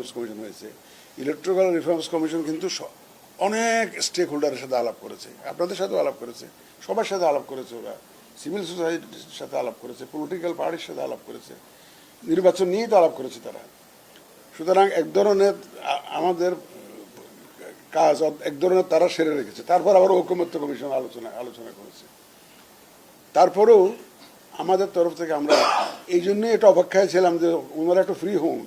Reforms commission হয়েছে। Electrical reforms commission কিন্তু অনেক স্টেক হোল্ডারের সাথে আলাপ করেছে। আপনাদের সাথেও আলাপ করেছে। সবার সাথে আলাপ করেছে ওরা। সিভিল সোসাইটির সাথে আলাপ করেছে। পলিটিক্যাল পার্টির সাথে আলাপ করেছে। নির্বাচন নিয়েই তো আলাপ করেছে তারা। সুতরাং এক ধরনের আমাদের কাজ এক ধরনের তারা সেরে রেখেছে। তারপর আবার ঐকমত্য কমিশন আলোচনা আলোচনা করেছে। তারপরেও আমাদের তরফ থেকে আমরা, এই জন্যই এটা অপেক্ষায় ছিলাম যে ওনারা একটু ফ্রি হন।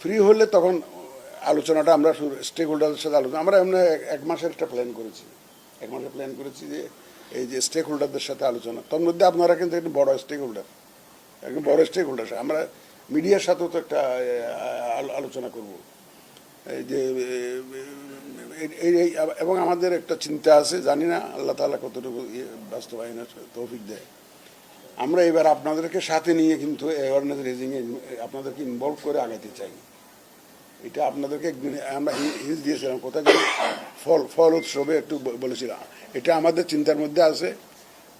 ফ্রি হলে তখন আলোচনাটা আমরা স্টেক হোল্ডারদের সাথে আলোচনা আমরা এমনি এক- মাসের একটা প্ল্যান করেছি। এক মাসের প্ল্যান করেছি যে এই যে স্টেক হোল্ডারদের সাথে আলোচনা। তার মধ্যে আপনারা কিন্তু একটু বড় স্টেক হোল্ডার একদম বড় স্টেক হোল্ডার আমরা মিডিয়ার সাথেও তো একটা আলোচনা করব। এই যে এবং আমাদের একটা চিন্তা আছে, জানি না, আল্লাহ তাআলা কতটুকু ইয়ে বাস্তবায়নের তৌফিক দেয়। আমরা এবার আপনাদেরকে সাথে নিয়ে কিন্তু অ্যাওয়ারনেস রেজিংয়ে আপনাদেরকে ইনভলভ করে আগাতে চাই। এটা আপনাদেরকে আমরা হিল দিয়েছিলাম কোথায় ফল ফল উৎসবে একটু বলেছিলাম। এটা আমাদের চিন্তার মধ্যে আছে।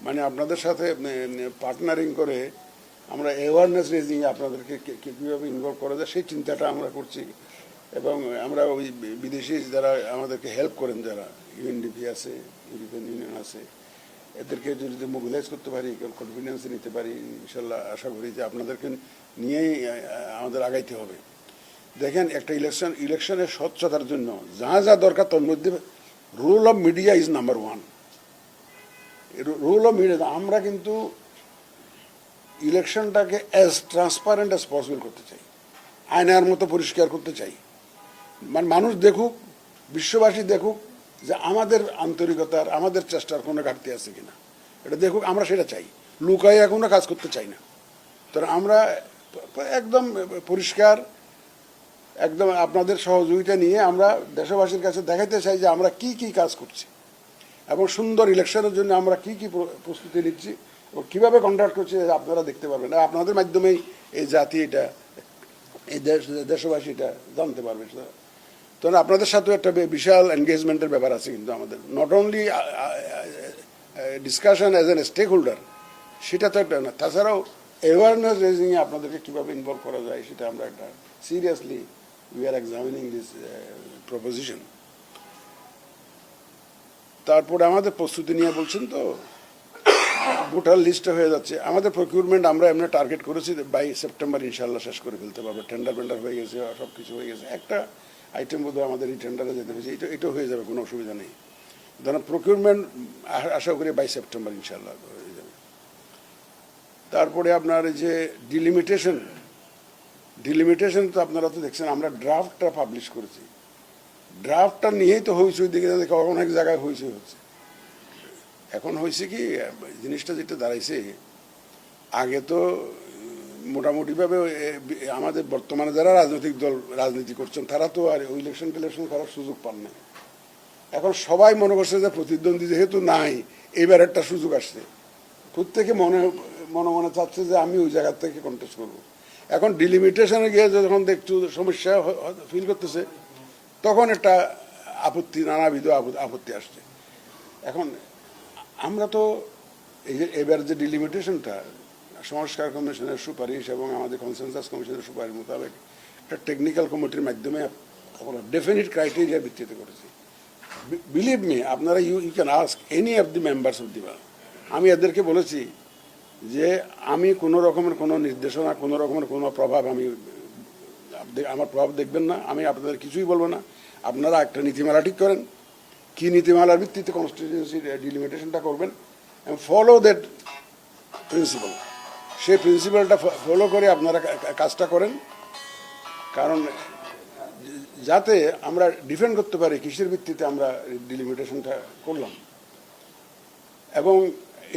মানে আপনাদের সাথে পার্টনারিং করে আমরা অ্যাওয়ারনেস রেজিংয়ে আপনাদেরকে কীভাবে ইনভলভ করা যায়, সেই চিন্তাটা আমরা করছি। এবং আমরা ওই বিদেশি যারা আমাদেরকে হেল্প করেন, যারা ইউএনডিপি আছে ইউরোপিয়ান ইউনিয়ন আছে এদেরকে যদি মোবিলাইজ করতে পারি কনফিডেন্স নিতে পারি, ইনশাল্লাহ আশা করি যে আপনাদেরকে নিয়েই আমাদের আগাইতে হবে। দেখেন, একটা ইলেকশন ইলেকশনের স্বচ্ছতার জন্য যা যা দরকার তার মধ্যে rule of media is number one rule of media আমরা কিন্তু ইলেকশনটাকে অ্যাজ ট্রান্সপারেন্ট অ্যাজ পসিবল করতে চাই। আয়নার মতো পরিষ্কার করতে চাই। মানে মানুষ দেখুক, বিশ্ববাসী দেখুক যে আমাদের আন্তরিকতার, আমাদের চেষ্টার কোনো ঘাটতি আছে কিনা। এটা দেখুক, আমরা সেটা চাই। লুকাইয়া কোনো কাজ করতে চাই না। তো আমরা একদম পরিষ্কার, একদম আপনাদের সহযোগিতা নিয়ে আমরা দেশবাসীর কাছে দেখাতে চাই যে আমরা কি কি কাজ করছি। এবং সুন্দর ইলেকশনের জন্য আমরা কি কি প্র- প্রস্তুতি নিচ্ছি ও কীভাবে কন্ডাক্ট করছি আপনারা দেখতে পারবেন। আপনাদের মাধ্যমেই এই জাতি এটা, এই দেশ, দেশবাসী এটা জানতে পারবে। সেটা তো আপনাদের সাথেও একটা বিশাল এনগেজমেন্টের ব্যাপার আছে কিন্তু আমাদের। Not only discussion as an stakeholder সেটা তো একটা না, তাছাড়াও অ্যাওয়ারনেস রেজিংয়ে আপনাদেরকে কীভাবে ইনভলভ করা যায় সেটা আমরা একটা seriously we are examining this proposition তারপরে আমাদের প্রস্তুতি নিয়ে বলছেন তো, ভোটার লিস্টে হয়ে যাচ্ছে। আমাদের প্রকিউরমেন্ট আমরা এমনি টার্গেট করেছি বাই সেপ্টেম্বর ইনশাল্লাহ শেষ করে ফেলতে পারব। টেন্ডার পেন্ডার হয়ে গেছে সব কিছু হয়ে গেছে। একটা আইটেম বোধহয় আমাদের এই টেন্ডারে যেতে হয়েছে। এটা এটাও হয়ে যাবে, কোনো অসুবিধা নেই। ধরেন প্রকিউরমেন্ট আশা করি বাই সেপ্টেম্বর ইনশাল্লাহ হয়ে যাবে। তারপরে আপনার যে ডিলিমিটেশন ডিলিমিটেশন তো আপনারা তো দেখছেন, আমরা ড্রাফটটা পাবলিশ করেছি। ড্রাফটটা নিয়েই তো হইচই দিকে অনেক জায়গায় হইচই হচ্ছে। এখন হয়েছে কি, জিনিসটা যেটা দাঁড়াইছে, আগে তো মোটামুটিভাবে আমাদের বর্তমানে যারা রাজনৈতিক দল, রাজনীতি করছেন, তারা তো আর ওই ইলেকশন টিলেকশন করার সুযোগ পান না এখন সবাই মনে করছে যে প্রতিদ্বন্দ্বী যেহেতু নাই, এবার একটা সুযোগ আসছে। প্রত্যেকে মনে মনে মনে চাচ্ছে যে আমি ওই জায়গার থেকে কন্টেস্ট করব। এখন ডিলিমিটেশনে গিয়ে যখন একটু সমস্যা ফিল করতেছে, তখন একটা আপত্তি, নানাবিধ আপত- আপত্তি আসছে। এখন আমরা তো এবার যে ডিলিমিটেশনটা সংস্কার কমিশনের সুপারিশ এবং আমাদের কনসেনসাস কমিশনের সুপারিশ মোতাবেক একটা টেকনিক্যাল কমিটির মাধ্যমে আমরা ডেফিনিট ক্রাইটেরিয়ার ভিত্তিতে করেছি। বিলিভ মি আপনারা you you can ask any of the members of the আমি এদেরকে বলেছি যে আমি কোনো রকমের কোনো নির্দেশনা, কোনো রকমের কোনো প্রভাব আমি আমার প্রভাব দেখবেন না। আমি আপনাদের কিছুই বলব না। আপনারা একটা নীতিমালা ঠিক করেন। কী নীতিমালার ভিত্তিতে কনস্টিটিউন্সি ডিলিমিটেশনটা করবেন? এবং ফলো দ্যাট প্রিন্সিপাল সেই প্রিন্সিপালটা ফলো করে আপনারা কাজটা করেন। কারণ যাতে আমরা ডিফেন্ড করতে পারি কিসের ভিত্তিতে আমরা ডিলিমিটেশনটা করলাম। এবং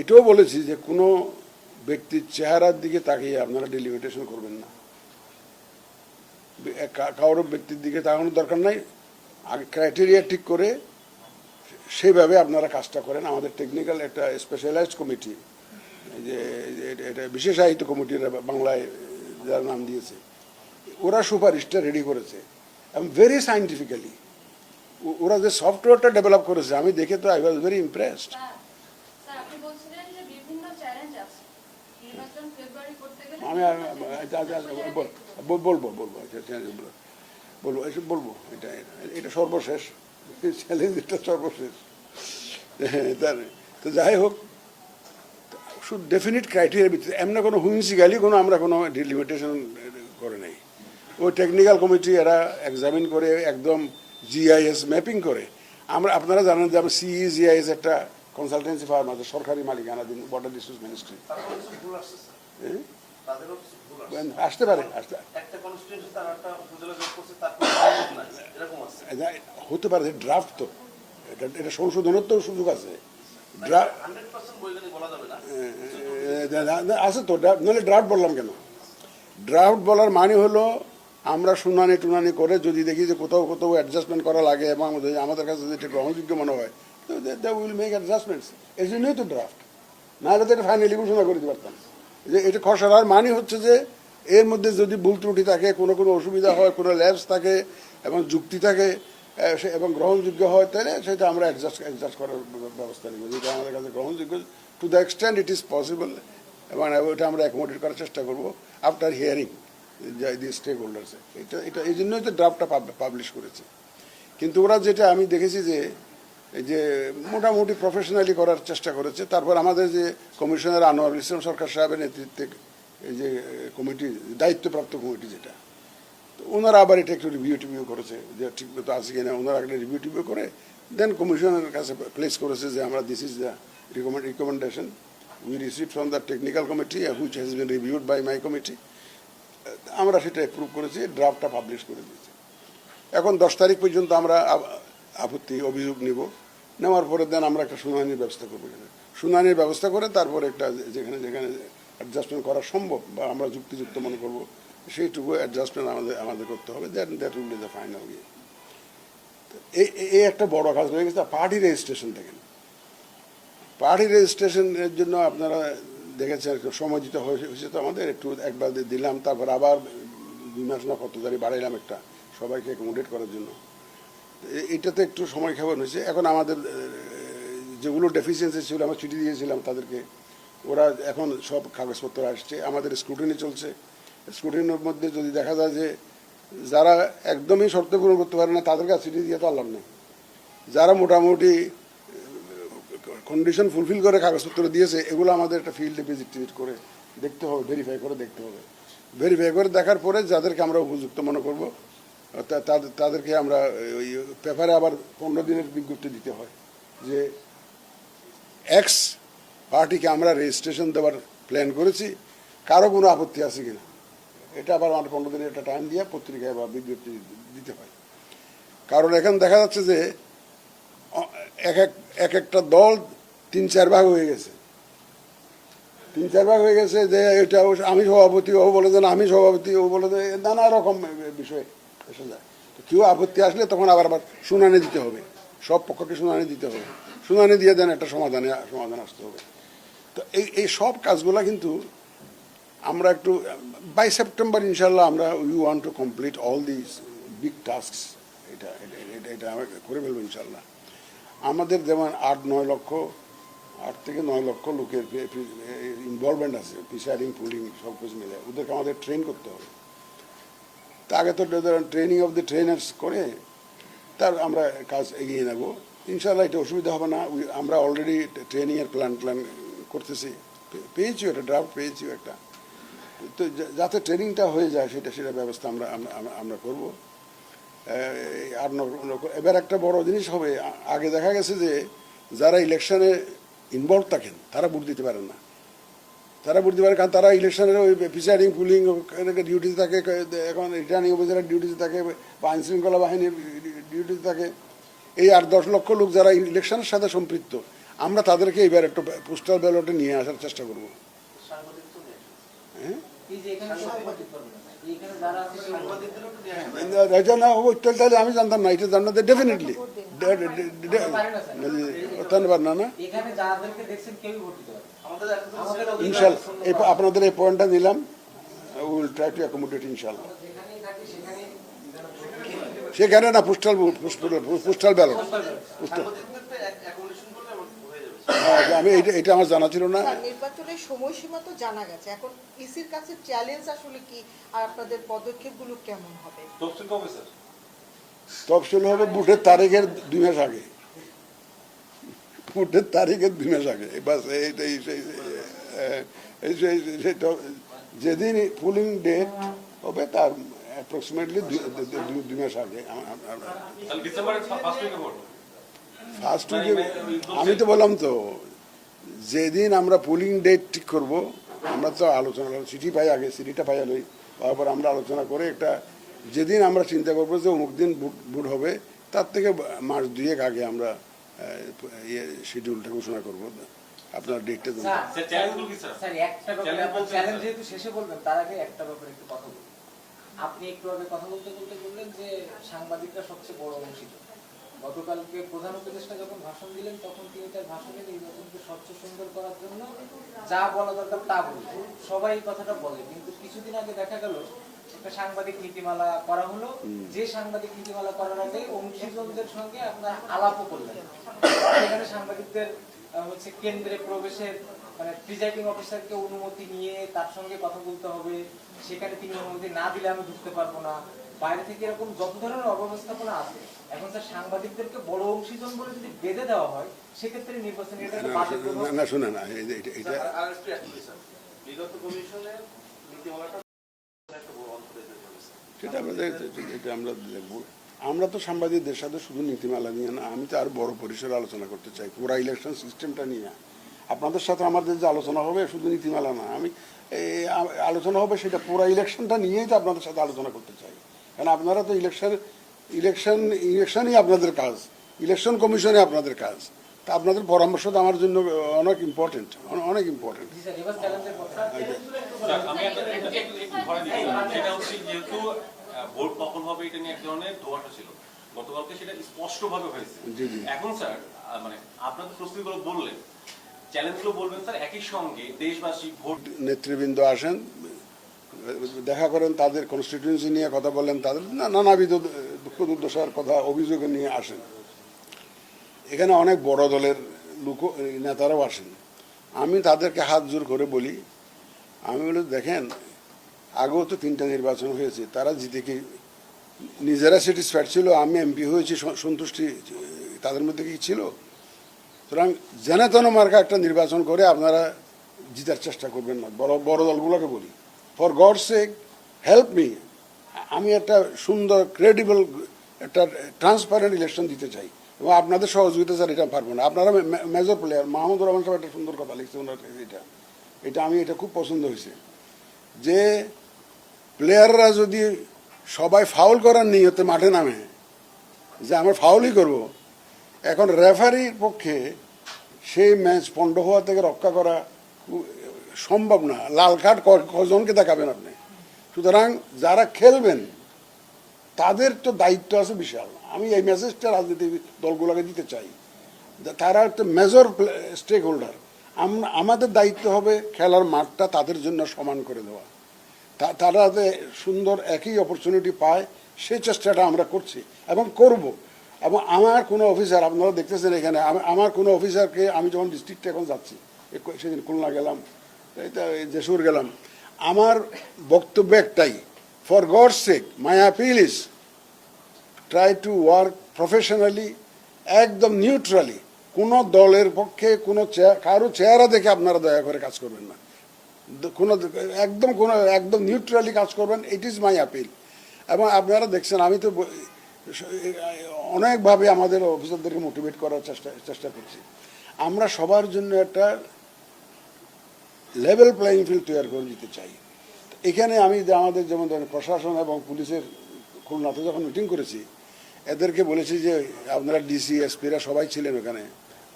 এটাও বলেছি যে কোনো ব্যক্তির চেহারার দিকে তাকিয়ে আপনারা ডিলিমিটেশন করবেন না। কারোর ব্যক্তির দিকে তাকানোর দরকার নাই। আগে ক্রাইটেরিয়া ঠিক করে সেইভাবে আপনারা কাজটা করেন। আমাদের টেকনিক্যাল একটা স্পেশালাইজড কমিটি যে এটা বিশেষায়িত কমিটির বাংলায় যার নাম দিয়েছে। ওরা সুপারিশটা রেডি করেছে। এবং ভেরি সাইন্টিফিক্যালি ওরা যে সফটওয়্যারটা ডেভেলপ করেছে আমি দেখে তো আই ওয়াজ ভেরি ইমপ্রেসড আমি আচ্ছা, আচ্ছা, বল- বলব বলব বলব বলব এসব বলব এটা এটা- এটা সর্বশেষ। চ্যালেঞ্জ এটা সর্বশেষ। হ্যাঁ, তার তো যাই হোক শুধু ডেফিনিট ক্রাইটেরিয়ার ভিত্তিতে এমনি কোনো হুইন্সিক্যালি কোনো আমরা কোনো লিমিটেশন করে নাই। ওই টেকনিক্যাল কমিটি এরা এক্সামিন করে একদম জিআইএস ম্যাপিং করে। আমরা আপনারা জানেন যে আমরা সিই জিআইএস একটা কনসালটেন্সি ফার্ম আছে সরকারি মালিকানাধীন ওয়াটার রিসোর্স মিনিস্ট্রি আসতে পারে আসতে আছে। হতে পারে ড্রাফট তো। এটা এটা সংশোধনের তো সুযোগ আছে। আছে তো নাহলে ড্রাফট বললাম কেন? ড্রাফট বলার মানে হলো আমরা শুনানি টুনানি করে যদি দেখি যে কোথাও কোথাও অ্যাডজাস্টমেন্ট করা লাগে এবং আমাদের কাছে যদি এটা গ্রহণযোগ্য মনে হয় তো উইল মেক অ্যাডজাস্টমেন্টস এই জন্যই তো ড্রাফট না হলে তো এটা ফাইনালি ঘোষণা করে দিতে পারতাম। যে এটা খসড়ার মানে হচ্ছে যে এর মধ্যে যদি ভুল ত্রুটি থাকে কোনো কোনো অসুবিধা হয় কোনো ল্যাবস থাকে এবং যুক্তি থাকে এবং গ্রহণযোগ্য হয় তাহলে সেটা আমরা অ্যাডজাস্ট অ্যাডজাস্ট করার ব্যবস্থা নেব। যেটা আমাদের কাছে গ্রহণযোগ্য to the extent it is possible এবং ওটা আমরা অ্যাকোমোডেট করার চেষ্টা করব after hearing the stakeholders এটা এটা, এই জন্যই তো ড্রাফটটা পাবলিশ করেছে। কিন্তু ওরা যেটা আমি দেখেছি যে, এই যে মোটামুটি প্রফেশনালি করার চেষ্টা করেছে, তারপর আমাদের যে কমিশনার আনোয়ারুল ইসলাম সরকার সাহেবের নেতৃত্বে এই যে কমিটি দায়িত্বপ্রাপ্ত কমিটি যেটা তো ওনারা আবার এটা একটু রিভিউ টিভিউ করেছে, যে ঠিক মতো আছে কিনা, ওনারা একটা রিভিউ টিভিউ করে দেন কমিশনের কাছে প্লেস করেছে যে আমরা this is the recommend recommendation we receive from the technical committee which has been reviewed by my committee আমরা সেটা অ্যাপ্রুভ করেছি ড্রাফটটা পাবলিশ করে দিয়েছি। এখন দশ তারিখ পর্যন্ত আমরা আপত্তি, অভিযোগ নিব। নেওয়ার পরে দেন আমরা একটা শুনানির ব্যবস্থা করব শুনানির ব্যবস্থা করে তারপরে একটা যেখানে যেখানে অ্যাডজাস্টমেন্ট করা সম্ভব বা আমরা যুক্তিযুক্ত মনে করব সেইটুকু অ্যাডজাস্টমেন্ট আমাদের আমাদের করতে হবে then that will the final ইয়ে এই এই- একটা বড় কাজ হয়ে গেছে পার্টি রেজিস্ট্রেশন দেখেন। পার্টি রেজিস্ট্রেশনের জন্য আপনারা দেখেছেন, সময় দিতে হয়েছে তো আমাদের, একটু একবার দিলাম, তারপর আবার দুই মাস না কত তারিখ বাড়াইলাম একটা, সবাইকে অ্যাকোমোডেট করার জন্য। এটাতে একটু সময় খাবার হয়েছে, এখন আমাদের যেগুলো ডেফিসিয়েন্সি ছিল, আমরা চিঠি দিয়েছিলাম তাদেরকে। ওরা এখন সব কাগজপত্র আসছে, আমাদের স্ক্রুটিনি চলছে। স্ক্রুটিনির মধ্যে যদি দেখা যায় যে যারা একদমই শর্ত পূরণ করতে পারে না তাদের কাছে চিঠি দিয়ে তো আল্লাহ নেই। যারা মোটামুটি কন্ডিশন ফুলফিল করে কাগজপত্র দিয়েছে, এগুলো আমাদের একটা ফিল্ডে ভিজিট করে দেখতে হবে ভেরিফাই করে দেখতে হবে। ভেরিফাই করে দেখার পরে যাদেরকে আমরা উপযুক্ত মনে করব তাদেরকে আমরা, ওই পেপারে আবার পনেরো দিনের বিজ্ঞপ্তি দিতে হয় যে এক্স পার্টিকে আমরা রেজিস্ট্রেশন দেওয়ার প্ল্যান করেছি, কারও কোনো আপত্তি আছে কিনা? এটা আবার আমার পনেরো দিনের একটা টাইম দিয়ে পত্রিকায় বা বিজ্ঞপ্তি দিতে হয়। কারণ এখন দেখা যাচ্ছে যে এক এক এক একটা দল তিন চার ভাগ হয়ে গেছে। তিন চার ভাগ হয়ে গেছে যে এটা আমি সভাপতি ও বলে যে না, আমি সভাপতি ও বলে যে নানা রকম বিষয় এসে যায়। তো কেউ আপত্তি আসলে তখন আবার আবার শুনানি দিতে হবে। সব পক্ষকে শুনানি দিতে হবে। শুনানি দিয়ে দেন একটা সমাধানে সমাধান আসতে হবে। তো এই এই সব কাজগুলা কিন্তু আমরা একটু বাই সেপ্টেম্বর ইনশাল্লাহ আমরা we want to complete all this big task এটা, এটা- এটা করে ফেলব ইনশাল্লাহ আমাদের যেমন আট, নয় লক্ষ, আট থেকে নয় লক্ষ লোকের ইনভলভমেন্ট আছে ফিশারিং পুলিং সব কিছু মিলে। ওদেরকে আমাদের ট্রেন করতে হবে। তা আগে তো ট্রেনিং অফ দ্য ট্রেনার্স করে, তার আমরা কাজ এগিয়ে নেব। ইনশাল্লাহ এটা অসুবিধা হবে না। আমরা অলরেডি ট্রেনিংয়ের প্ল্যান প্ল্যান করতেছি। পেয়েছি একটা ড্রাফট পেয়েছি একটা তো যাতে ট্রেনিংটা হয়ে যায় সেটা সেটা ব্যবস্থা আমরা, আমরা- করব। আর এবার একটা বড় জিনিস হবে আগে দেখা গেছে যে যারা ইলেকশনে ইনভলভ থাকেন, তারা ভোট দিতে পারেন না। তারা ভোট দিতে পারে কারণ তারা ইলেকশনের ওই প্রিসাইডিং পুলিং ডিউটিতে থাকে এখন রিটার্নিং অফিসারের ডিউটিতে থাকে, বা আইনশৃঙ্খলা বাহিনীর ডিউটিতে থাকে। এই আট, দশ লক্ষ লোক যারা ইলেকশনের সাথে সম্পৃক্ত, আমরা তাদেরকে এবার একটু পোস্টাল ব্যালটে নিয়ে আসার চেষ্টা করব। এটা না তাহলে আমি জানতাম না এটা জানতাম ডেফিনেটলি ধন্যবাদ না না। ইনশাল্লাহ এই আপনাদের এই পয়েন্টটা নিলাম। উইল ট্রাই টু অ্যাকোমোডেট ইনশাল্লাহ। সেখানে না পোস্টাল পোস্টাল ব্যালট পোস্টাল সাংবাদিকদের তো এক- accommodation করলে আমার হয়ে যাবে হ্যাঁ, আমি এটা এটা আমার জানা ছিল না। নির্বাচনের সময়সীমা তো জানা গেছে। এখন ইসির কাছে চ্যালেঞ্জ আসলে কি? আর আপনাদের পদক্ষেপগুলো কেমন হবে? তফসিল কবে স্যার? তফসিল হবে বুটের তারিখের দুই মাস আগে। বুটের তারিখের দুই মাস আগে। বাস এইটাই সেই এই সেই- সেটা যেদিন পুলিং ডেট হবে তার অ্যাপ্রক্সিমেটলি দুই মাস আগে। আমরা ফার্স্ট উইকে আমি তো বললাম তো যেদিন আমরা পোলিং ডেট ঠিক করব আমরা তো আলোচনা করব চিঠি পাই আগে চিঠিটা পাই লই তারপর আমরা আলোচনা করে একটা যেদিন আমরা চিন্তা করব যে অমুক দিন ভোট হবে তার থেকে মাস দুয়েক আগে আমরা ইয়ে শিডিউলটা ঘোষণা করব। আপনার ডেটটা দেবেন স্যার, স্যার চ্যালেঞ্জগুলো কি স্যার? স্যার একটা ব্যাপারে Challenge আপনার বলছেন, চ্যালেঞ্জ স্যার। যেহেতু শেষে বলবেন তার আগে একটা ব্যাপারে একটু কথা বলুন। আপনি একটু আগে কথা বলতে বলতে বললেন যে সাংবাদিকরা সবচেয়ে বড় অংশীদার। গতকালকে প্রধান উপদেষ্টা যখন ভাষণ দিলেন তখন তিনি তার ভাষণে নির্বাচনকে স্বচ্ছ সুন্দর করার জন্য যা বলা দরকার তা বলছেন। সবাই এই কথাটা বলে কিন্তু কিছুদিন আগে দেখা গেল একটা সাংবাদিক নীতিমালা করা হলো। যে সাংবাদিক নীতিমালা করার আগে অংশীজনদের সঙ্গে আপনার আলাপও করলেন। সেখানে সাংবাদিকদের হচ্ছে কেন্দ্রে প্রবেশের মানে প্রিজাইডিং অফিসারকে অনুমতি নিয়ে তার সঙ্গে কথা বলতে হবে। সেখানে তিনি অনুমতি না দিলে আমি ঢুকতে পারব না। বাইরে থেকে এরকম যত ধরনের অব্যবস্থাপনা আছে এখন স্যার সাংবাদিকদেরকে বড় অংশীজন বলে যদি বেঁধে দেওয়া হয় সেক্ষেত্রে নির্বাচনী না, না শুনে না এটা- বিগত কমিশনের নীতিমালাটা একটা বড় অন্তরে সেটা আমাদের এটা আমরা দেখব। আমরা তো সাংবাদিকদের সাথে শুধু নীতিমালা নিয়ে না আমি তো আর বড় পরিসরে আলোচনা করতে চাই পুরা ইলেকশন সিস্টেমটা নিয়ে। আপনাদের সাথে আমাদের যে আলোচনা হবে শুধু নীতিমালা না আমি আলোচনা হবে সেটা পুরা ইলেকশনটা নিয়েই তো আপনাদের সাথে আলোচনা করতে চাই। কারণ আপনারা তো ইলেকশন ইলেকশন ইলেকশনই আপনাদের কাজ ইলেকশন কমিশনে আপনাদের কাজ। তা আপনাদের পরামর্শ তো আমার জন্য অনেক ইম্পর্টেন্ট অনেক ইম্পর্টেন্ট জি স্যার এবার চ্যালেঞ্জের কথা। স্যার, আমি একটা একটু একটু একটু ধরে দিচ্ছি সেটা হচ্ছে যেহেতু ভোট কখন হবে এটা নিয়ে এক ধরনের ছিল। গতকালকে সেটা স্পষ্টভাবে হয়েছে। এখন স্যার মানে প্রস্তুতিগুলো বললেন। চ্যালেঞ্জগুলো বলবেন স্যার একই সঙ্গে দেশবাসী ভোট নেতৃবৃন্দ আসেন দেখা করেন, তাদের কনস্টিটিউয়েন্সি নিয়ে কথা বলেন, তাদের নানাবিধ দুঃখ দুর্দশার কথা, অভিযোগ নিয়ে আসেন। এখানে অনেক বড় দলের লোক, নেতারাও আসেন। আমি তাদেরকে হাত জোর করে বলি, আমি বলি, দেখেন, আগেও তো তিনটা নির্বাচন হয়েছে, তারা জিতে কি? নিজেরা স্যাটিসফাইড ছিল, আমি এমপি হয়েছি সন্তুষ্টি তাদের মধ্যে কি ছিল? সুতরাং জেনে তেন মার্কা একটা নির্বাচন করে আপনারা জিতার চেষ্টা করবেন না, বড় বড় দলগুলোকে বলি। For God sake help me আমি একটা সুন্দর ক্রেডিবল একটা ট্রান্সপারেন্ট ইলেকশন দিতে চাই। এবং আপনাদের সহযোগিতা স্যার এটা পারব না। আপনারা মেজর প্লেয়ার মাহমুদুর রহমান সাহেব একটা সুন্দর কথা লিখছে ওনার এটা। এটা আমি, এটা খুব পছন্দ হয়েছে। যে প্লেয়াররা যদি সবাই ফাউল করার নিয়তে মাঠে নামে, যে আমরা ফাউলই করব, এখন রেফারির পক্ষে সেই ম্যাচ পণ্ড হওয়া থেকে রক্ষা করা সম্ভব না। লাল কার্ড কজনকে দেখাবেন আপনি? সুতরাং যারা খেলবেন, তাদের তো দায়িত্ব আছে বিশাল। আমি এই মেসেজটা রাজনীতি দলগুলোকে দিতে চাই। তারা একটা মেজর স্টেক হোল্ডার আমাদের দায়িত্ব হবে খেলার মাঠটা তাদের জন্য সমান করে দেওয়া। তা- তারা যাতে সুন্দর একই অপরচুনিটি পায় সেই চেষ্টাটা আমরা করছি এবং করব। এবং আমার কোনো অফিসার আপনারা দেখতেছেন এখানে আমার কোনো অফিসারকে আমি যখন ডিস্ট্রিক্টে এখন যাচ্ছি সেদিন খুলনা গেলাম। এই যেসুর গেলাম। আমার বক্তব্য একটাই for God sake my appeal is try to work professionally একদম নিউট্রালি কোনো দলের পক্ষে, কোনো কারও চেহারা দেখে আপনারা দয়া করে কাজ করবেন না। কোনো একদম কোনো, একদম নিউট্রালি কাজ করবেন ইট ইজ মাই আপিল এবং আপনারা দেখছেন, আমি তো অনেকভাবে আমাদের অফিসারদেরকে মোটিভেট করার চেষ্টা চেষ্টা করছি। আমরা সবার জন্য একটা লেভেল প্লেয়িং ফিল্ড তৈরি করে দিতে চাই। এখানে আমি আমাদের যেমন ধরেন প্রশাসন এবং পুলিশের খুলনাতে যখন মিটিং করেছি, এদেরকে বলেছি যে আপনারা ডিসি এসপিরা সবাই ছিলেন ওখানে।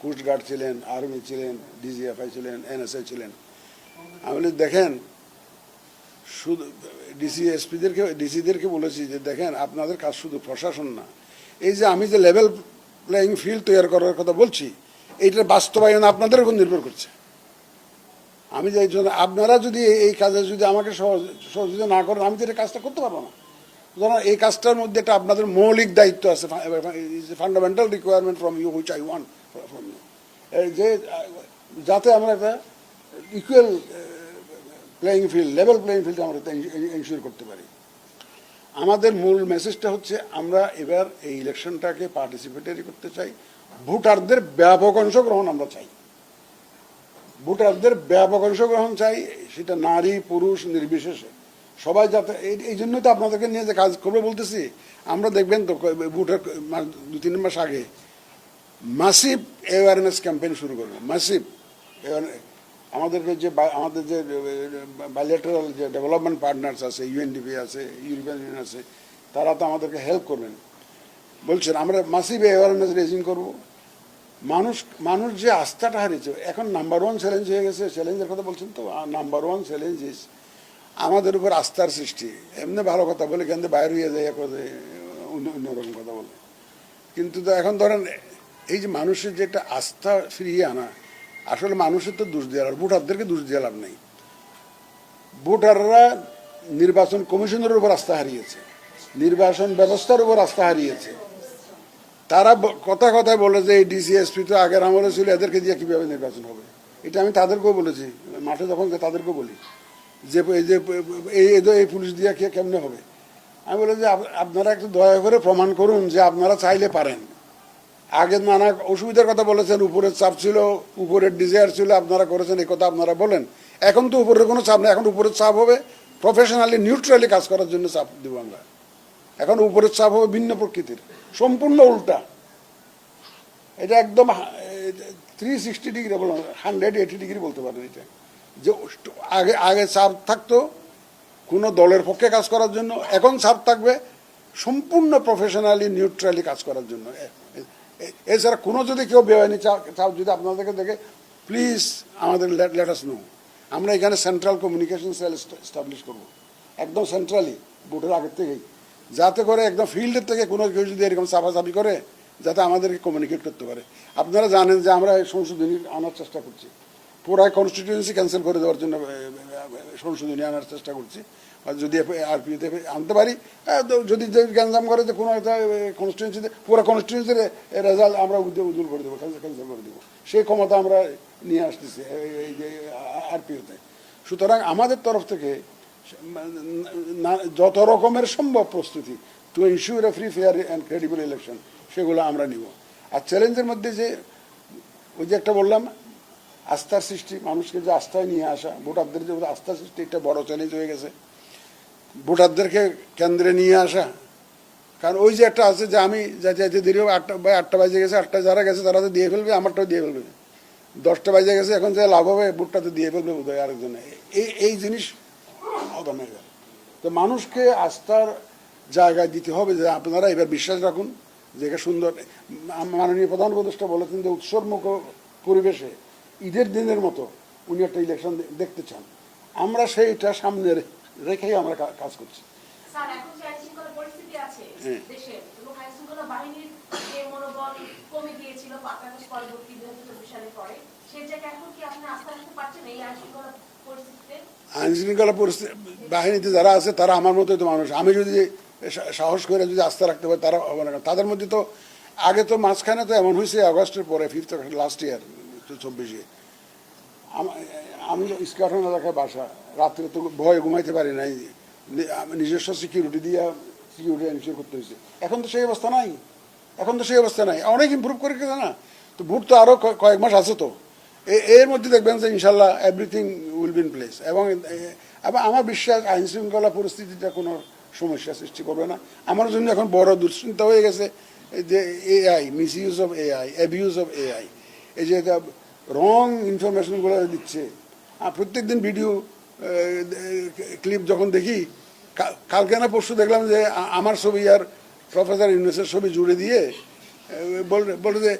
কোস্টগার্ড ছিলেন আর্মি ছিলেন ডিজিএফআই ছিলেন এনএসআই ছিলেন। আমি বলি, দেখেন, শুধু ডিসি এসপিদেরকে ডিসিদেরকে বলেছি যে, দেখেন, আপনাদের কাজ শুধু প্রশাসন না। এই যে আমি যে লেভেল প্লেয়িং ফিল্ড তৈরি করার কথা বলছি, এইটার বাস্তবায়ন আপনাদের উপর নির্ভর করছে। আমি যে জন্য আপনারা যদি এই- কাজে যদি আমাকে সহযোগিতা না করেন, আমি তো এটা কাজটা করতে পারব না। সুতরাং এই কাজটার মধ্যে একটা আপনাদের মৌলিক দায়িত্ব আছে fundamental requirement from you which I want from you যে যাতে আমরা একটা equal playing field level playing field আমরা এনশিওর করতে পারি। আমাদের মূল মেসেজটা হচ্ছে, আমরা এবার এই ইলেকশনটাকে পার্টিসিপেটারি করতে চাই। ভোটারদের ব্যাপক অংশগ্রহণ আমরা চাই। ভোটারদের ব্যাপক অংশগ্রহণ চাই, সেটা নারী, পুরুষ, নির্বিশেষে। সবাই যাতে এই- জন্যই তো আপনাদেরকে নিয়ে যে কাজ করবে বলতেছি। আমরা দেখবেন তো ভোটার দু তিন মাস আগে মাসিভ অ্যাওয়ারনেস ক্যাম্পেইন শুরু করব। মাসিভ আমাদেরকে যে আমাদের যে বাইলেটারাল যে ডেভেলপমেন্ট পার্টনার্স আছে ইউএনডিপি আছে ইউরোপিয়ান ইউনিয়ন আছে, তারা তো আমাদেরকে হেল্প করবেন। বলছেন, আমরা মাসিভ অ্যাওয়ারনেস রেজিং করব। মানুষ মানুষ যে আস্থাটা হারিয়েছে, এখন নাম্বার ওয়ান চ্যালেঞ্জ হয়ে গেছে চ্যালেঞ্জের কথা বলছেন তো নাম্বার ওয়ান চ্যালেঞ্জ ইস আমাদের উপর আস্থার সৃষ্টি। এমনি ভালো কথা বলে কেন বাইরে হয়ে যায় অন্যরকম কথা বলে। কিন্তু তো এখন ধরেন, এই যে মানুষের যে একটা আস্থা ফিরিয়ে আনা, আসলে মানুষের তো দোষ দেওয়ার ভোটারদেরকে দোষ দেওয়া লাভ নেই। ভোটাররা নির্বাচন কমিশনের উপর আস্থা হারিয়েছে, নির্বাচন ব্যবস্থার উপর আস্থা হারিয়েছে। তারা কথা কথায় বলে যে এই ডিসিএসপি তো আগের আমলে ছিল, এদেরকে দিয়ে কীভাবে নির্বাচন হবে? এটা আমি তাদেরকেও বলেছি, মাঠে যখন তাদেরকেও বলি, যে এই যে এই পুলিশ দিয়ে কে কেমনে হবে? আমি বলি যে আপনারা একটু দয়া করে প্রমাণ করুন যে আপনারা চাইলে পারেন। আগে নানা অসুবিধার কথা বলেছেন, উপরের চাপ ছিল, উপরের ডিজায়ার ছিল, আপনারা করেছেন, এই কথা আপনারা বলেন। এখন তো উপরের কোনো চাপ নেই, এখন উপরের চাপ হবে প্রফেশনালি নিউট্রালি কাজ করার জন্য চাপ দেবো আমরা। এখন উপরের চাপ হবে ভিন্ন প্রকৃতির। সম্পূর্ণ উল্টা। এটা একদম থ্রি সিক্সটি ডিগ্রি বলো হান্ড্রেড এইটি ডিগ্রি বলতে পারেন এটা। যে আগে আগে চাপ থাকতো কোনো দলের পক্ষে কাজ করার জন্য, এখন চাপ থাকবে সম্পূর্ণ প্রফেশনালি নিউট্রালি কাজ করার জন্য। এছাড়া কোনো যদি কেউ বেআইনি চাপ যদি আপনাদেরকে দেখে প্লিজ আমাদের লেটাস নো আমরা এখানে সেন্ট্রাল কমিউনিকেশন সেল এস্টাবলিশ করব। একদম সেন্ট্রালি ভোটের আগের থেকেই। যাতে করে একদম ফিল্ডের থেকে কোনো কেউ যদি এরকম চাপাচাপি করে, যাতে আমাদেরকে কমিউনিকেট করতে পারে। আপনারা জানেন যে আমরা এই সংশোধনী আনার চেষ্টা করছি। পুরাই কনস্টিটিউয়েন্সি ক্যান্সেল করে দেওয়ার জন্য সংশোধনী আনার চেষ্টা করছি। আর যদি আরপিতে আনতে পারি যদি গ্যাঞ্জাম করে যে কোনো একটা কনস্টিটিউয়েন্সিতে পুরো কনস্টিটিউয়েন্সির রেজাল্ট আমরা উজ্জ্বল করে দেবো ক্যান্সেল করে দেবো। সেই ক্ষমতা আমরা নিয়ে আসতেছি এই- যে আরপিওতে সুতরাং আমাদের তরফ থেকে যত রকমের সম্ভব প্রস্তুতি to ensure a free fair and credible election সেগুলো আমরা নিব। আর চ্যালেঞ্জের মধ্যে যে, ওই যে একটা বললাম, আস্থার সৃষ্টি, মানুষকে যে আস্থায় নিয়ে আসা, ভোটারদের যে আস্থার সৃষ্টি একটা বড় চ্যালেঞ্জ হয়ে গেছে। ভোটারদেরকে কেন্দ্রে নিয়ে আসা। কারণ ওই যে একটা আছে যে আমি যাতে যাতে দেরি হবে আটটা বা আটটা বাজে গেছে, আটটা যারা গেছে, তারা তো দিয়ে ফেলবে, আমারটাও দিয়ে ফেলবে। দশটা বাজে গেছে, এখন যা লাভ হবে, ভোটটা তো দিয়ে ফেলবে বোধ হয় আরেকজনে। এই এই জিনিস এবার তো মানুষকে আস্থার জায়গায় দিতে হবে যে আপনারা এবার বিশ্বাস রাখুন যে এটা সুন্দর। মাননীয় প্রধান উপদেষ্টা বলেছেন যে উৎসর্মুখ পরিবেশে ঈদের দিনের মতো উনি একটা ইলেকশন দেখতে চান। আমরা সেইটা সামনে রেখেই আমরা কাজ করছি। হ্যাঁ। সেই জায়গায় এখন কি আপনি আস্থা রাখতে পারছেন এই আইনশৃঙ্খলা পরিস্থিতিতে আইন শৃঙ্খলা পরিস্থিতি বাহিনীতে যারা আছে, তারা আমার মতোই তো মানুষ। আমি যদি সাহস করে যদি আস্থা রাখতে পারি, তারা হবে না তাদের মধ্যে তো, আগে তো মাঝখানে তো এমন হয়েছে, আগস্টের পরে ফিফথ লাস্ট ইয়ার চব্বিশে। আমি তো ইস্কাটন এলাকায় বাসা, রাত্রে তো ভয়ে ঘুমাইতে পারি নাই। নিজস্ব সিকিউরিটি দিয়ে সিকিউরিটি এনশিওর করতে হয়েছে। এখন তো সেই অবস্থা নাই। এখন তো সেই অবস্থা নাই। অনেক ইমপ্রুভ করে গেছে না তো ভোট তো আরও কয়েক মাস আছে তো। এর মধ্যে দেখবেন যে ইনশাল্লাহ এভরিথিং উইল বিন প্লেস এবং এবং আমার বিশ্বাস, আইন শৃঙ্খলা পরিস্থিতিটা কোনো সমস্যা সৃষ্টি করবে না। আমার জন্য এখন বড় দুশ্চিন্তা হয়ে গেছে যে AI misuse of AI abuse of AI এই যে রং ইনফরমেশনগুলো দিচ্ছে। আর প্রত্যেক দিন ভিডিও ক্লিপ যখন দেখি কালকে না পরশু দেখলাম যে আমার ছবি আর প্রফেসর ইউনুসের ছবি জুড়ে দিয়ে বলে যে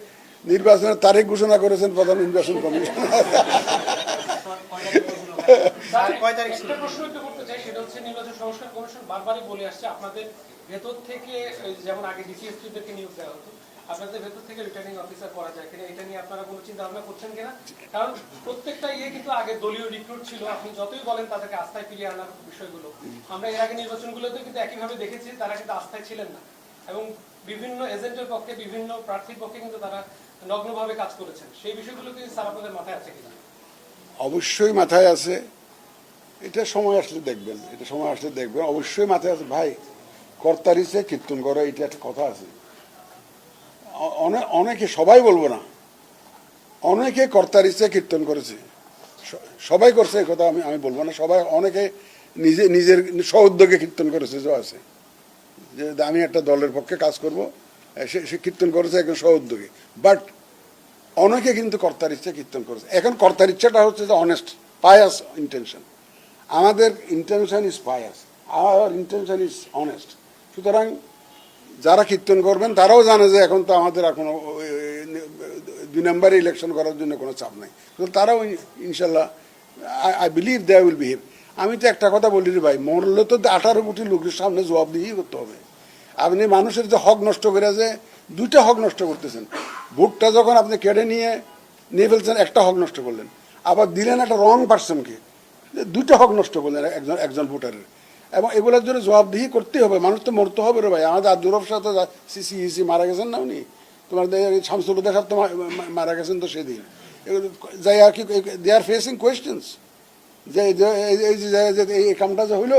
নির্বাচনের তারিখ ঘোষণা করেছেন প্রধান নির্বাচন কমিশন। একটা প্রশ্ন একটু করতে চাই সেটা হচ্ছে নির্বাচন সংস্কার কমিশন বারবারই বলে আসছে আপনাদের ভেতর থেকে ওই যেমন আগে ডিসিএসপি দেরকে নিয়োগ দেওয়া হতো আপনাদের ভেতর থেকে রিটার্নিং অফিসার করা যায় কিনা এটা নিয়ে আপনারা কোনো চিন্তা ভাবনা করছেন কিনা? কারণ প্রত্যেকটা ইয়ে কিন্তু আগে দলীয় রিক্রুট ছিল আপনি যতই বলেন তাদেরকে আস্থায় ফিরিয়ে আনার বিষয়গুলো। আমরা এর আগে নির্বাচনগুলোতে কিন্তু একইভাবে দেখেছি তারা কিন্তু আস্থায় ছিলেন না। এবং বিভিন্ন এজেন্টের পক্ষে, বিভিন্ন প্রার্থীর পক্ষে কিন্তু তারা নগ্নভাবে কাজ করেছেন। সেই বিষয়গুলো কি স্যার আপনাদের মাথায় আছে কিনা? অবশ্যই মাথায় আছে। এটা সময় আসলে দেখবেন, এটা সময় আসলে দেখবেন। অবশ্যই মাথায় আছে। ভাই কর্তারিছে কীর্তন করে এটা একটা কথা আছে। অনেকে, সবাই বলব না, অনেকে কর্তারিছে কীর্তন করেছে। সবাই করছে এই কথা আমি আমি বলব না। সবাই, অনেকে নিজে, নিজের সউদ্যোগে কীর্তন করেছে, যে আছে। যে আমি একটা দলের পক্ষে কাজ করব সে সে কীর্তন করেছে একজন সউদ্যোগে বাট অনেকে কিন্তু কর্তার ইচ্ছে কীর্তন করেছে। এখন কর্তার ইচ্ছাটা হচ্ছে যে অনেস্ট পায়াস ইন্টেনশন আমাদের intention is pious our intention is honest সুতরাং যারা কীর্তন করবেন, তারাও জানে যে এখন তো আমাদের আর কোনো দুই নম্বরে ইলেকশন করার জন্য কোনো চাপ নাই। তারাও ইনশাল্লাহ I believe they will behave আমি তো একটা কথা বলি রে ভাই, মরলে তো আঠারো কোটি লোকের সামনে জবাব দিয়েই করতে হবে। আপনি মানুষের যে হক নষ্ট করে যে দুইটা হক নষ্ট করতেছেন। ভোটটা যখন আপনি কেড়ে নিয়ে নিয়ে ফেলছেন, একটা হক নষ্ট করলেন। আবার দিলেন একটা রং পার্সনকে দুইটা হক নষ্ট করলেন একজন একজন ভোটারের। এবং এগুলোর জন্য জবাবদিহি করতে হবে। মানুষ তো মরতে হবে রে ভাই। আমাদের আব্দুরফ সাথে সিসি, ইসি মারা গেছেন না উনি? তোমার শামসুল সাহেব তো মারা গেছেন তো সেদিন। যাই আর কি দে আর ফেসিং কোয়েশ্চেন্স যে এই- যে এই কামটা যে হইল,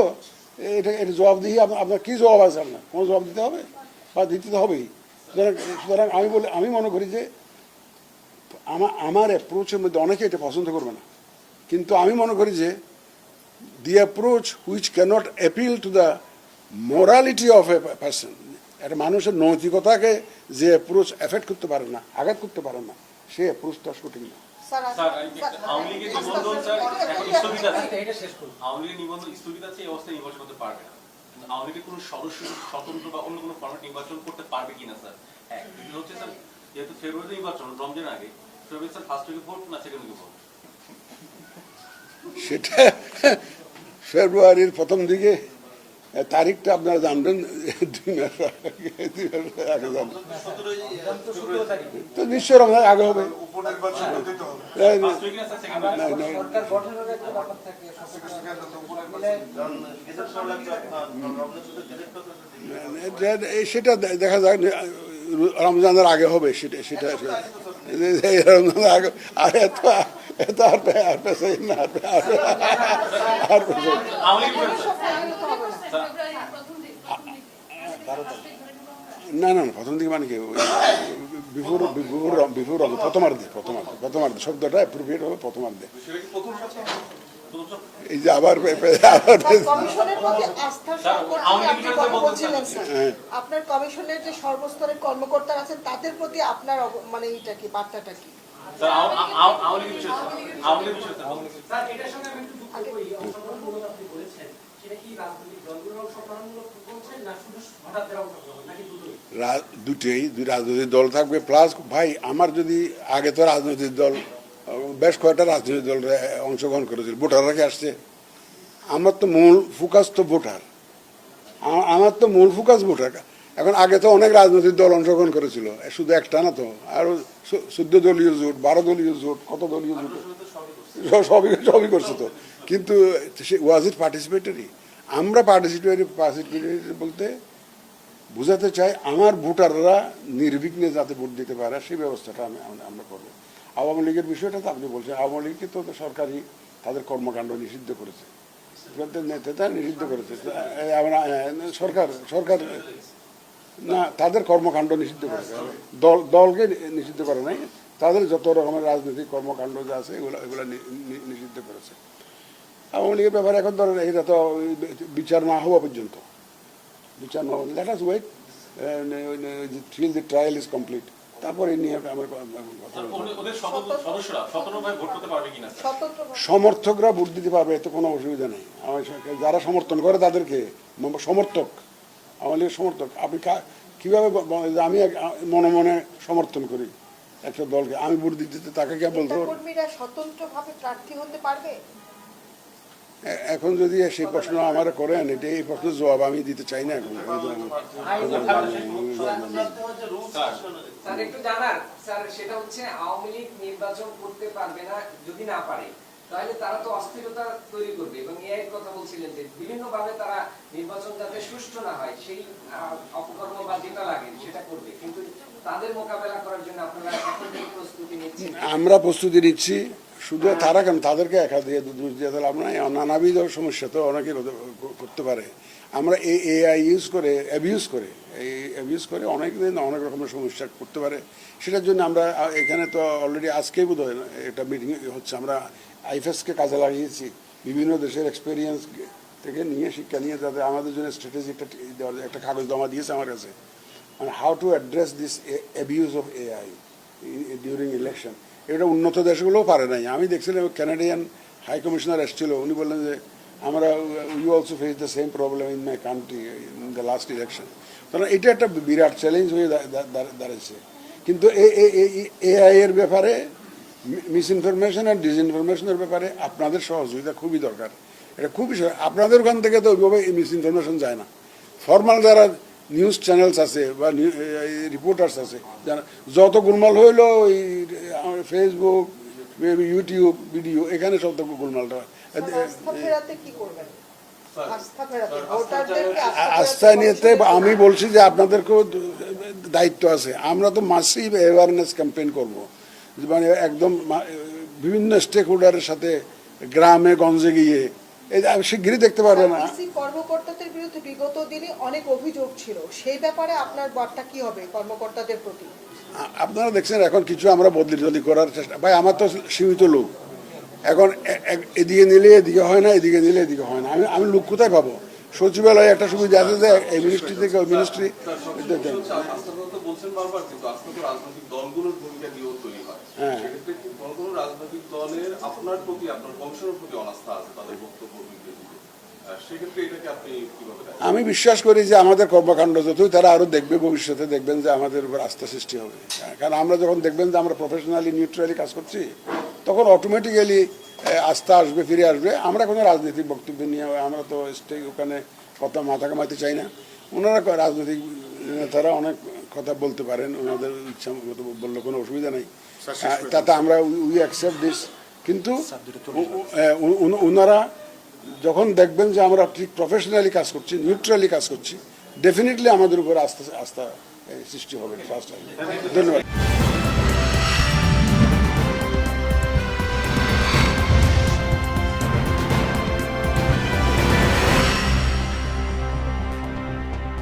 এটা এটা জবাব দিয়ে আপনার কী জবাব আছে আপনার? কোনো জবাব দিতে হবে? বা দিতে তো হবেই। সুতরাং আমি বলি, আমি মনে করি যে আমার আমার অ্যাপ্রোচের মধ্যে অনেকে এটা পছন্দ করবে না। কিন্তু আমি মনে করি যে the approach which cannot appeal to the morality of a person একটা মানুষের নৈতিকতাকে যে অ্যাপ্রোচ এফেক্ট করতে পারে না, আঘাত করতে পারে না, সে অ্যাপ্রোচটা সঠিক না। স্যার স্যার এই যে আওয়ামী লীগের নিবন্ধন স্যার এখন স্থগিত আছে। আচ্ছা, এটা শেষ করুন। আওয়ামী লীগের নিবন্ধন স্থগিত আছে এই অবস্থায় নির্বাচন করতে পারবে না। কিন্তু আওয়ামী লীগের কোনো সদস্য স্বতন্ত্র বা অন্য কোনো ফর্মেট নির্বাচন করতে পারবে কিনা স্যার? এক হচ্ছে স্যার যেহেতু ফেব্রুয়ারি নির্বাচন রমজান আগে। ফেব্রুয়ারি স্যার ফার্স্ট উইকে ভোট না সেকেন্ড উইকে ভোট? সেটা ফেব্রুয়ারির প্রথম দিকে তারিখটা আপনারা জানবেন দুই মাস আগে তো নিশ্চয় রমজান আগে হবে। এই, ফার্স্ট উইকে না স্যার সেকেন্ড আবার উইকে সরকার গঠনের একটা ব্যাপার থাকে সরকার মিলে কারণ গেজেট করা লাগবে আপনার রমজান শুধু গেজেট করতে যে- এই সেটা দেখা যাক রমজানের আগে হবে সেটা সেটা রমজানের আগে আর এত এত আর পে- না আর না। না না না প্রথম দিকে মানে কি বিফোর বিফোর বিফোর প্রথমার্ধে প্রথমার্ধে প্রথমার্ধে শব্দটা অ্যাপ্রোপ্রিয়েট হবে প্রথমার্ধে। সেটা কি প্রথম সপ্তাহ এই যে আবার বলছিলেন আপনার কমিশনের যে সর্বস্তরের কর্মকর্তা আছেন তাদের প্রতি আপনার অব- মানে এইটা কি বার্তাটা কি? স্যার আওয়া- আওয়া- আওয়ামী লীগের বিষয়ে আওয়ামী লীগের বিষয়ে স্যার। এটার সঙ্গে আমি একটু যুক্ত করি। অংশগ্রহণমূলক আপনি বলেছেন সেটা কি দুটোই? দুই রাজনৈতিক দল থাকবে প্লাস ভাই আমার যদি আগে তো রাজনৈতিক দল বেশ কয়েকটা রাজনৈতিক দল অংশগ্রহণ করেছিল ভোটাররা কি আসছে? আমার তো মূল ফোকাস তো ভোটার। আমার তো মূল ফোকাস ভোটার। এখন আগে তো অনেক রাজনৈতিক দল অংশগ্রহণ করেছিল শুধু একটা না তো আর চোদ্দ দলীয় জোট বারো দলীয় জোট কত দলীয় জোট? সবই সবই করছে তো। কিন্তু ওয়াজ ইট পার্টিসিপেটরি আমরা পার্টিসিপেটরি পার্টিসিপেটরি বলতে বোঝাতে চাই আমার ভোটাররা নির্বিঘ্নে যাতে ভোট দিতে পারে, সেই ব্যবস্থাটা আমি, আমরা- করব। আওয়ামী লীগের বিষয়টা তো আপনি বলছেন, আওয়ামী লীগকে তো সরকারি তাদের কর্মকাণ্ড নিষিদ্ধ করেছে। নেতা নিষিদ্ধ করেছে। সরকার সরকার, না, তাদের কর্মকাণ্ড নিষিদ্ধ করেছে। দল, দলকে নিষিদ্ধ করে নাই, তাদের যত রকমের রাজনৈতিক কর্মকাণ্ড যা আছে, এগুলো এগুলো নিষিদ্ধ করেছে। আওয়ামী লীগের ব্যাপারে এখন ধরেন এটা তো বিচার না হওয়া পর্যন্ত। বিচার না let us wait till the trial is complete তারপরে এই নিয়ে আমার সমর্থকরা ভোট দিতে পারবে এতে কোনো অসুবিধা নেই। আমার যারা সমর্থন করে তাদেরকে সমর্থক সমর্থক আমাদের সমর্থক। আপনি কীভাবে আমি মনে মনে সমর্থন করি একটা দলকে। আমি ভোট দিতে তাকে কে বলতে পারব? স্বতন্ত্রভাবে প্রার্থী হতে পারবে? এখন যদি সেই প্রশ্ন আমার করেন এটা এই প্রশ্নের জবাব আমি দিতে চাই না এখন। এই জন্য তোমার যে রুলস আছে স্যার একটু জানার স্যার সেটা হচ্ছে আওয়ামী লীগ নির্বাচন করতে পারবে না যদি না পারে তাহলে তারা তো অস্থিরতা তৈরি করবে। এবং এর কথা বলছিলেন যে বিভিন্ন ভাবে তারা নির্বাচন যাতে সুষ্ঠু না হয় সেই অপকর্ম বা যেটা লাগে সেটা করবে। কিন্তু তাদের মোকাবেলা করার জন্য আপনারা এখন প্রস্তুতি নিচ্ছেন? আমরা প্রস্তুতি নিচ্ছি। শুধু তারা কেন? তাদেরকে একা দিয়ে দোষ দিয়ে তাহলে আমরা নানাবিধ সমস্যা তো অনেকে করতে পারে। আমরা এই এআই ইউজ করে অ্যাবিউজ করে এই অ্যাবিউজ করে অনেক দিন অনেক রকমের সমস্যা করতে পারে। সেটার জন্য আমরা এখানে তো অলরেডি আজকেই বোধ হয় একটা মিটিং হচ্ছে। আমরা আইফএসকে কাজে লাগিয়েছি। বিভিন্ন দেশের এক্সপিরিয়েন্স থেকে নিয়ে শিক্ষা নিয়ে যাতে আমাদের জন্য স্ট্র্যাটেজি একটা একটা কাগজ জমা দিয়েছে আমার কাছে। মানে how to address this abuse of AI during election এটা উন্নত দেশগুলোও পারে নাই। আমি দেখছিলাম ক্যানাডিয়ান হাই কমিশনার এসেছিল, উনি বললেন যে, আমরা you also face the same problem in my country in the last election কারণ এটা একটা বিরাট চ্যালেঞ্জ হয়ে দাঁড়িয়েছে কিন্তু এআই এর ব্যাপারে মিস ইনফরমেশন আর ডিসইনফরমেশনের ব্যাপারে আপনাদের সহযোগিতা খুবই দরকার। এটা খুবই আপনাদের ওখান থেকে তো ওইভাবে মিস ইনফরমেশন যায় না। ফর্মাল যারা নিউজ চ্যানেলস আছে বা রিপোর্টার্স আছে। যারা যত গোলমাল হইল ওই ফেসবুক ইউটিউব ভিডিও এখানে সব তো গোলমালটা। আস্থা নিতে আমি বলছি যে আপনাদেরকেও দায়িত্ব আছে। আমরা তো মাসিভ অ্যাওয়ারনেস ক্যাম্পেইন করব। মানে একদম বিভিন্ন স্টেক হোল্ডারের সাথে গ্রামে গঞ্জে গিয়ে শিগগিরই দেখতে পারবে না। কর্মকর্তাদের বিরুদ্ধে বিগত দিনে অনেক অভিযোগ ছিল। সেই ব্যাপারে আপনার বার্তা কি হবে কর্মকর্তাদের প্রতি? আপনারা দেখছেন এখন কিছু আমরা বদলি টদলি করার চেষ্টা ভাই আমার তো সীমিত লোক। এখন এদিকে নিলে এদিকে হয় না এদিকে নিলে এদিকে হয় না। আমি আমি লোক কোথায় পাবো? সচিবালয়ে একটা সুবিধা আছে যে এই মিনিস্ট্রি থেকে ওই মিনিস্ট্রি হয় হ্যাঁ। সেক্ষেত্রে কি কোনো কোনো আপনার প্রতি আপনার কমিশনের প্রতি অনাস্থা আছে তাদের বক্তব্য আমি বিশ্বাস করি যে আমাদের কর্মকাণ্ড যতই তারা আরও দেখবে ভবিষ্যতে দেখবেন যে আমাদের উপর আস্থা সৃষ্টি হবে। কারণ আমরা যখন দেখবেন যে আমরা প্রফেশনালি নিউট্রালি কাজ করছি তখন অটোমেটিক্যালি আস্থা আসবে ফিরে আসবে। আমরা কোনো রাজনৈতিক বক্তব্য নিয়ে আমরা তো স্টে ওখানে কথা মাথা কামাতে চাই না। ওনারা রাজনৈতিক নেতারা অনেক কথা বলতে পারেন ওনাদের ইচ্ছা মতো বললে কোনো অসুবিধা নেই। তাতে আমরা উই অ্যাকসেপ্ট দিস কিন্তু ওনারা যখন দেখবেন যে আমরা ঠিক প্রফেশনালি কাজ করছি নিউট্রালি কাজ করছি ডেফিনেটলি আমাদের উপর আস্থা আস্থা সৃষ্টি হবে আসবে। ধন্যবাদ।